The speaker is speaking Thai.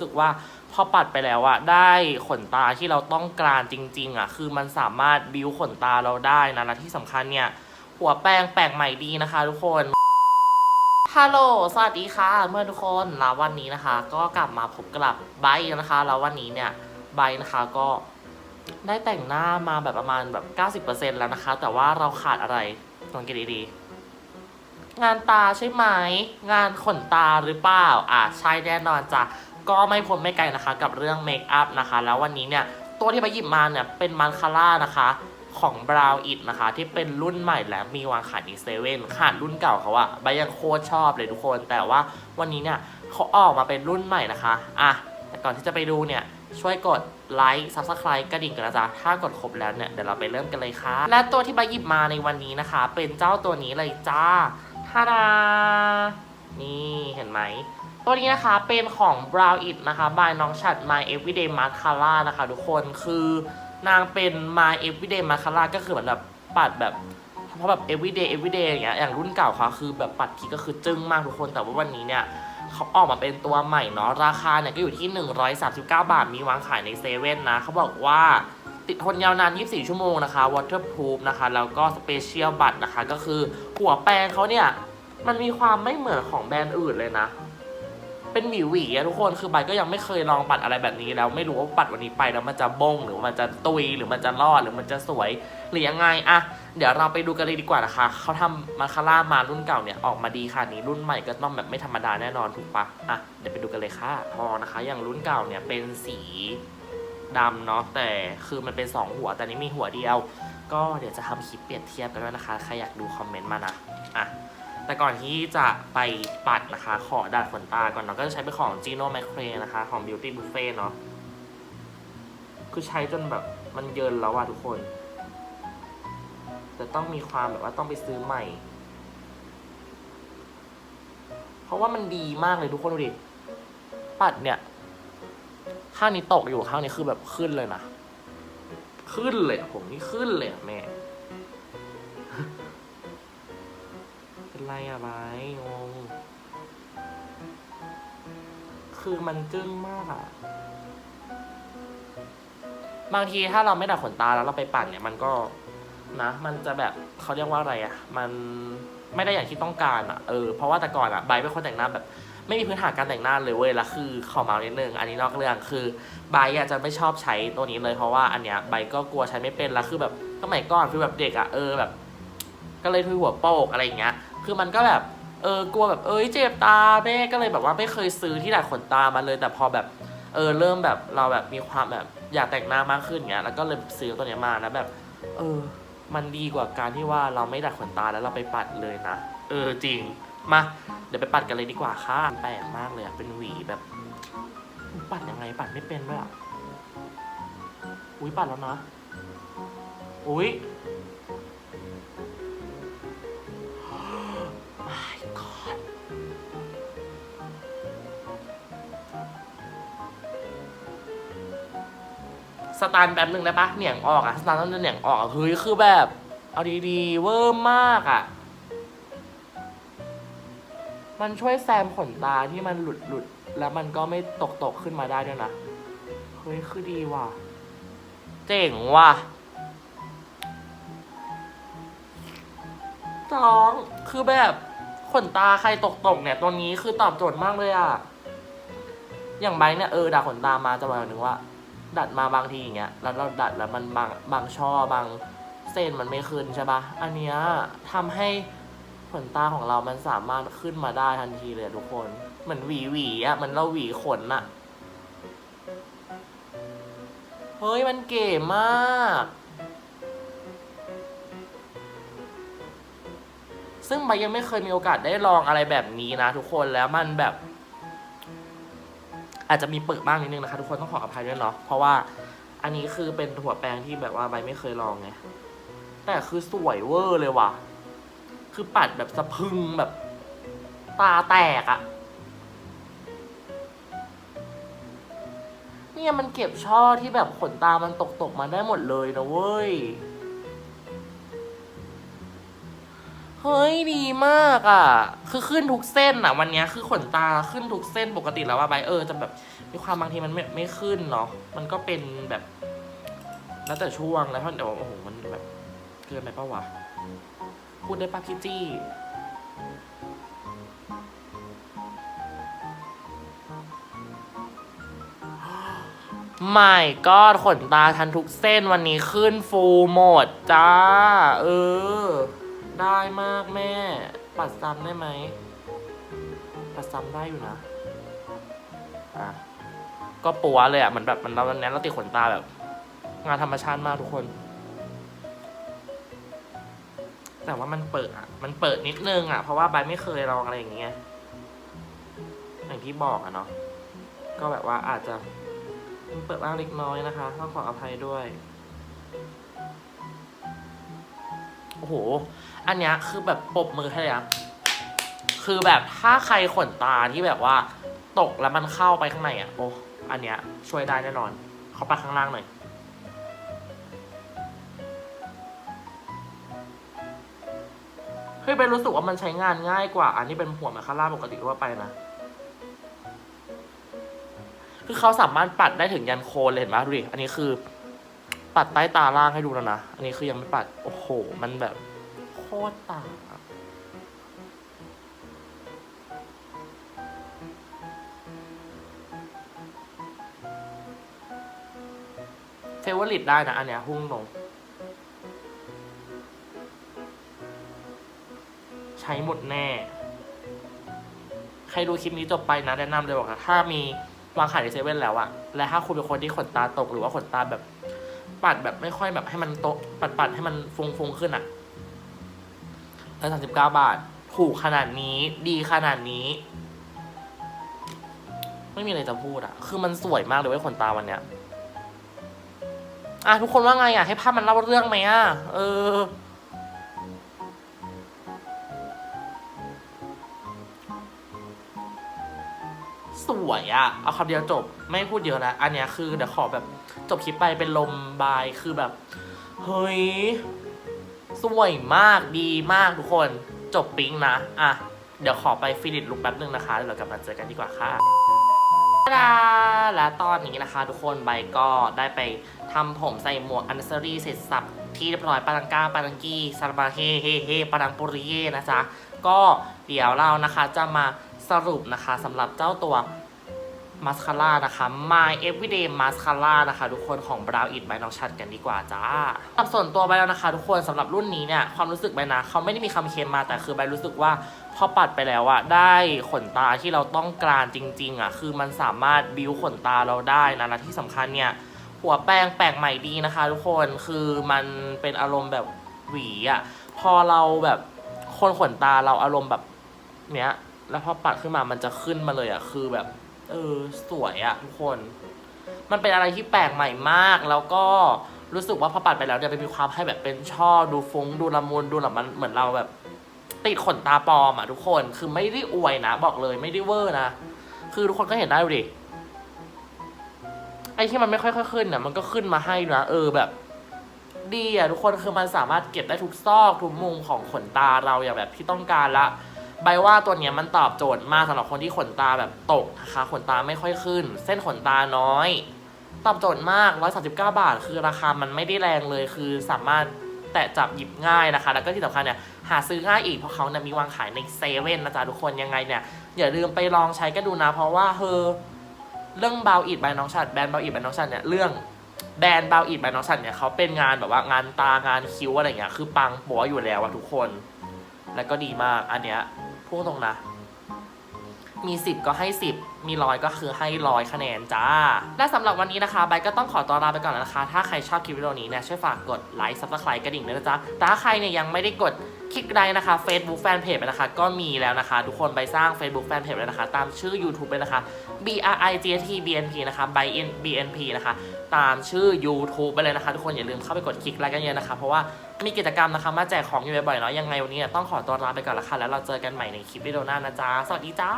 รู้สึกว่าพอปัดไปแล้วอะได้ขนตาที่เราต้องการจริง ๆอะคือมันสามารถบิวขนตาเราได้นะและที่สำคัญเนี่ย หัวแป้งแปลกใหม่ดีนะคะทุกคนฮัลโหล สวัสดีค่ะ เมื่อทุกคนแล้ววันนี้นะคะ ก็กลับมาพบกับไบนะคะ แล้ววันนี้เนี่ยไบนะคะก็ได้แต่งหน้ามาแบบประมาณแบบ 90%แล้วนะคะ แต่ว่าเราขาดอะไรลองกินดีๆ งานตาใช่ไหม งานขนตาหรือเปล่า อะใช่แน่นอนจ้ะ ก็ไม่พ้นไม่ไกลนะคะ กับเรื่องเมคอัพนะคะ แล้ววันนี้เนี่ยตัวที่ไปหยิบมาเนี่ยเป็นมันคาร่านะคะของ Brown It นะคะ ที่เป็นรุ่นใหม่และมีวางขายในเซเว่นขาดรุ่นเก่าเขาอะใบยังโคตรชอบเลยทุกคน แต่ว่าวันนี้เนี่ยเขาออกมาเป็นรุ่นใหม่นะคะอะแต่ก่อนที่จะไปดูเนี่ยช่วยกดไลค์ subscribe กระดิ่งกันนะจ๊ะถ้ากดครบแล้วเนี่ย เดี๋ยวเราไปเริ่มกันเลยค่ะ และตัวที่ใบหยิบมาในวันนี้นะคะ เป็นเจ้าตัวนี้เลยจ้าทาดานี่เห็นไหม ตัวนี้นะคะเป็นของ Browit นะคะ by น้องฉัด My Everyday Mascara นะคะทุกคนคือนางเป็น My Everyday Mascara ก็คือเหมือนแบบปัดแบบเพราะแบบ everyday everyday อย่างเงี้ยอย่างรุ่นเก่าเขาคือแบบปัดทีก็คือจึ้งมากทุกคนแต่ว่าวันนี้เนี่ยเขาออกมาเป็นตัวใหม่เนาะราคาเนี่ยก็อยู่ที่ 139 บาทมีวางขายในเซเว่นนะเขาบอกว่าติดทนยาวนาน 24 ชั่วโมงนะคะ waterproof นะคะ แล้วก็ special บัตนะคะ ก็คือหัวแปรงเขาเนี่ย มันมีความไม่เหมือนของแบรนด์อื่นเลยนะ เป็นหวีหวีอะทุกคนคือใบก็ยังไม่เคยลองปัดอะไรแบบนี้แล้วไม่รู้ว่าปัดวันนี้ไปแล้วมันจะบงหรือมันจะตุยหรือมันจะรอดหรือมันจะสวยหรือยังไงอะเดี๋ยวเราไปดูกันเลยดีกว่านะคะเขาทำมาคาร่ามารุ่นเก่าเนี่ยออกมาดีค่ะนี้รุ่นใหม่ก็ต้องแบบไม่ธรรมดาแน่นอนถูกปะอะเดี๋ยวไปดูกันเลยค่ะพอนะคะ อย่างรุ่นเก่าเนี่ยเป็นสีดำเนาะแต่คือมันเป็นสองหัวแต่นี้มีหัวเดียว ก็เดี๋ยวจะทำคลิปเปรียบเทียบกันด้วยนะคะใครอยากดูคอมเมนต์มานะอะ แต่ก่อนที่จะไปปัดนะคะ ขอดัดขนตาก่อนเนาะก็จะใช้เป็นของ Gino m c r a e นะคะ ของ Beauty Buffet เนาะคือใช้จนแบบมันเยินแล้วอะทุกคน แต่ต้องมีความแบบว่าต้องไปซื้อใหม่ เพราะว่ามันดีมากเลยทุกคนดูดิ ปัดเนี่ย ข้างนี้ตกอยู่ข้างนี้คือแบบขึ้นเลยนะ ขึ้นเลยอะผมนี่ขึ้นเลยแม่ เป็นไรอะไบร์ทงง คือมันจึ้งมากอะบางทีถ้าเราไม่ดัดขนตาแล้วเราไปปั่นเนี่ยมันก็นะ มันจะแบบเขาเรียกว่าอะไรอะมันไม่ได้อย่างที่ต้องการอะเออเพราะว่าแต่ก่อนอะไบร์ทเป็นคนแต่งหน้าแบบ ไม่มีพื้นฐานการแต่งหน้าเลยเว้ยแล้วคือขอมานิดนึงอันนี้นอกเรื่องคือไบร์ทอะจะไม่ชอบใช้ตัวนี้เลยเพราะว่าอันเนี้ยไบร์ก็กลัวใช้ไม่เป็นแล้วคือแบบสมัยก่อนคือแบบเด็กอะเออแบบ ก็เลยทุยหัวโปกอะไรอย่างเงี้ย คือมันก็แบบเออกลัวแบบเอ้ยเจ็บตาแม่ก็เลยแบบว่าไม่เคยซื้อที่ดัดขนตามาเลย แต่พอแบบเออเริ่มแบบเราแบบมีความแบบอยากแต่งหน้ามากขึ้นเงี้ยแล้วก็เลยซื้อตัวเนี้ยมาแล้วแบบ เออ มันดีกว่าการที่ว่าเราไม่ดัดขนตาแล้วเราไปปัดเลยนะเออจริงมาเดี๋ยวไปปัดกันเลยดีกว่าค่ะแปลกมากเลยอะเป็นหวีแบบ ปัดยังไงปัดไม่เป็นด้วยอะอุ้ยปัดแล้วนะอุ้ย สตาร์แป๊บหนึ่งได้ปะเหนียงออกอะสตาร์ต้องเหนียงออกอะเฮ้ยคือแบบ เอาดีๆ เวอร์มากอะมันช่วยแซมขนตาที่มันหลุดหลุดแล้วมันก็ไม่ตกตกขึ้นมาได้ด้วยนะเฮ้ยคือดีว่ะ เจ๋งว่ะจ้องคือแบบขนตาใครตกตกเนี่ยตัวนี้คือตอบโจทย์มากเลยอะอย่างไบร์เนี่ยเออดัดขนตามาจะบอกหนึ่งว่า ดัดมาบางทีอย่างเงี้ยแล้วเราดัดแล้วมันบางบางช่อบางเส้นมันไม่ขึ้นใช่ปะอันเนี้ยทำให้ขนตาของเรามันสามารถขึ้นมาได้ทันทีเลยทุกคน เหมือนหวีหวีๆอะเหมือนเราหวีขนอะเฮ้ยมันเก๋มาก ซึ่งใบยังไม่เคยมีโอกาสได้ลองอะไรแบบนี้นะทุกคนแล้วมันแบบ อาจจะมีเปิดบ้างนิดนึงนะคะ ทุกคนต้องขออภัยด้วยเนาะเพราะว่าอันนี้คือเป็นหัวแปรงที่แบบว่าใบไม่เคยลองไงแต่คือสวยเวอร์เลยว่ะ คือปัดแบบสะพึงแบบ ตาแตกอะเนี่ยมันเก็บช่อที่แบบขนตามันตกตกมาได้หมดเลยนะเว้ย เฮ้ยดีมากอะ คือขึ้นทุกเส้นอะ วันนี้คือขนตาขึ้นทุกเส้นปกติแล้วว่าใบเออจะแบบมีความบางทีมันไม่ไม่ขึ้นเนาะมันก็เป็นแบบ แล้วแต่ช่วงแล้วเพราะเดี๋ยวโอ้โหมันแบบเกินไปปะวะพูดได้ปะพี่จี้ไม่ก็ขนตาทันทุกเส้นวันนี้ขึ้นฟูหมดจ้า เออ ได้มากแม่ ปัดซ้ำได้ไหม ปัดซ้ำได้อยู่นะ อะ ก็ปัวเลยอะ เหมือนแบบมันเราวันนี้เราติดขนตาแบบ งานธรรมชาติมากทุกคน แต่ว่ามันเปิดอะ มันเปิดนิดนึงอะ เพราะว่าใบไม่เคยลองอะไรอย่างเงี้ย อย่างที่บอกอะเนาะ ก็แบบว่าอาจจะมันเปิดบ้างเล็กน้อยนะคะต้องขออภัยด้วย โอ้โห อันเนี้ยคือแบบปรบมือให้เลยอะคือแบบถ้าใครขนตาที่แบบว่า ตกแล้วมันเข้าไปข้างในอะโอ้ อันเนี้ยช่วยได้แน่นอน เขาไปข้างล่างหน่อย เฮ้ยไปรู้สึกว่ามันใช้งานง่ายกว่า อันนี้เป็นหัวมาคาร่าปกติทั่วไปนะ คือเขาสามารถปัดได้ถึงยันโคนเลยเห็นไหมดูดิ อันนี้คือ ปัดใต้ตาล่างให้ดูแล้วนะ อันนี้คือยังไม่ปัด โอ้โห มันแบบโคตรต่างเฟเวอร์ลิตได้นะ อันเนี้ยหุ้งลง ใช้หมดแน่ ใครดูคลิปนี้จบไปนะ แนะนำเลยบอกนะถ้ามีวางขายในเซเว่นแล้วอะและถ้าคุณเป็นคนที่ขนตาตกหรือว่าขนตาแบบ ปัดแบบไม่ค่อยแบบให้มันโตปัดปัดให้มันฟงฟงขึ้นอะร้อยสามสิบเก้าบาท ถูกขนาดนี้ ดีขนาดนี้ ไม่มีอะไรจะพูดอะคือมันสวยมากเลยเว้ยขนตาวันเนี้ยอะทุกคนว่าไงอะให้ภาพมันเล่าเรื่องไหมอะ เออ วยอะเอาคำเดียวจบไม่พูดเยอะแล้วอันเนี้ยคือเดี๋ยวขอแบบจบคลิปไปเป็นลมบายคือแบบ เฮ้ย สวยมากดีมากทุกคนจบปิ๊งนะ อะ เดี๋ยวขอไปฟินิชลุกแป๊บนึงนะคะเดี๋ยวเรากลับมาเจอกันดีกว่าค่ะดาและตอนนี้นะคะ ทุกคนใบก็ได้ไปทำผมใส่หมวกอันเซอรี่เสร็จสับที่เรียบร้อยปารังก้าปารังกี้ซาลาบาเฮเฮเฮปารังปุริเยนะจ๊ะก็เดี๋ยวเรานะคะจะมาสรุปนะคะสำหรับเจ้าตัว มาสคาร่านะคะ My Everyday Mascara นะคะ ทุกคนของ Brow It by น้องชัดกันดีกว่าจ้าสำหรับส่วนตัวใบแล้วนะคะ ทุกคนสำหรับรุ่นนี้เนี่ยความรู้สึกใบนะเขาไม่ได้มีคำเค็มมาแต่คือใบรู้สึกว่าพอปัดไปแล้วอะได้ขนตาที่เราต้องการจริง ๆอะคือมันสามารถบิวขนตาเราได้นะและที่สำคัญเนี่ยหัวแป้งแปลกใหม่ดีนะคะ ทุกคนคือมันเป็นอารมณ์แบบหวีอะพอเราแบบคนขนตาเราอารมณ์แบบเนี้ยแล้วพอปัดขึ้นมามันจะขึ้นมาเลยอะคือแบบ เออสวยอะทุกคน มันเป็นอะไรที่แปลกใหม่มาก แล้วก็รู้สึกว่าพอปัดไปแล้วเนี่ยมันมีความให้แบบเป็นช่อดูฟงดูละมุนดูแบบมันเหมือนเราแบบ ติดขนตาปลอมอะทุกคนคือไม่ได้อวยนะ บอกเลยไม่ได้เวอร์นะ คือทุกคนก็เห็นได้ดูดิไอ้ที่มันไม่ค่อยๆขึ้นน่ะมันก็ขึ้นมาให้นะเออแบบ ดีอะทุกคนคือมันสามารถเก็บได้ทุกซอกทุกมุมของขนตาเราอย่างแบบที่ต้องการละ ใบว่าตัวเนี้ยมันตอบโจทย์มากสำหรับคนที่ขนตาแบบตกนะคะขนตาไม่ค่อยขึ้น เส้นขนตาน้อย ตอบโจทย์มาก 139 บาท คือราคามันไม่ได้แรงเลยคือสามารถแตะจับหยิบง่ายนะคะ แล้วก็ที่สำคัญเนี่ยหาซื้อง่ายอีกเพราะเขาเนี่ยมีวางขายในเซเว่นนะจ๊ะทุกคนยังไงเนี่ยอย่าลืมไปลองใช้กันดูนะ เพราะว่าเฮอเรื่องเบาอิดใบน้องชัดแบรนด์เบาอิดใบน้องชัดเนี่ยเรื่องแบรนด์เบาอิดใบน้องชัดเนี่ยเขาเป็นงานแบบว่างานตางานคิ้วอะไรเงี้ยคือปังปัวอยู่แล้วอะทุกคน แล้วก็ดีมากอันเนี้ย พูดตรงนะ มี10ก็ให้10มีร้อยก็คือให้ร้อยคะแนนจ้า และสำหรับวันนี้นะคะใบก็ต้องขอตัวลาไปก่อนแล้วนะคะ ถ้าใครชอบคลิปวิดีโอนี้เนี่ยช่วยฝากกดไลค์ซับสไครต์กระดิ่งด้วยนะจ๊ะแต่ถ้าใครเนี่ยยังไม่ได้กด คลิกไลค์นะคะ Facebook Fanpage นะคะ ก็มีแล้วนะคะ ทุกคนไปสร้าง Facebook Fanpage เลยนะคะ ตามชื่อ YouTube เลยนะคะ B R I G T B N P นะคะ by N B N P นะคะ ตามชื่อ YouTube ไปเลยนะคะ ทุกคนอย่าลืมเข้าไปกดคลิกไลค์กันเยอะนะคะ เพราะว่ามีกิจกรรมนะคะ มาแจกของอยู่บ่อยๆเนาะยังไงวันนี้ต้องขอตัวลาไปก่อนละค่ะแล้วเราเจอกันใหม่ในคลิปวิดีโอหน้านะจ๊ะสวัสดีจ้า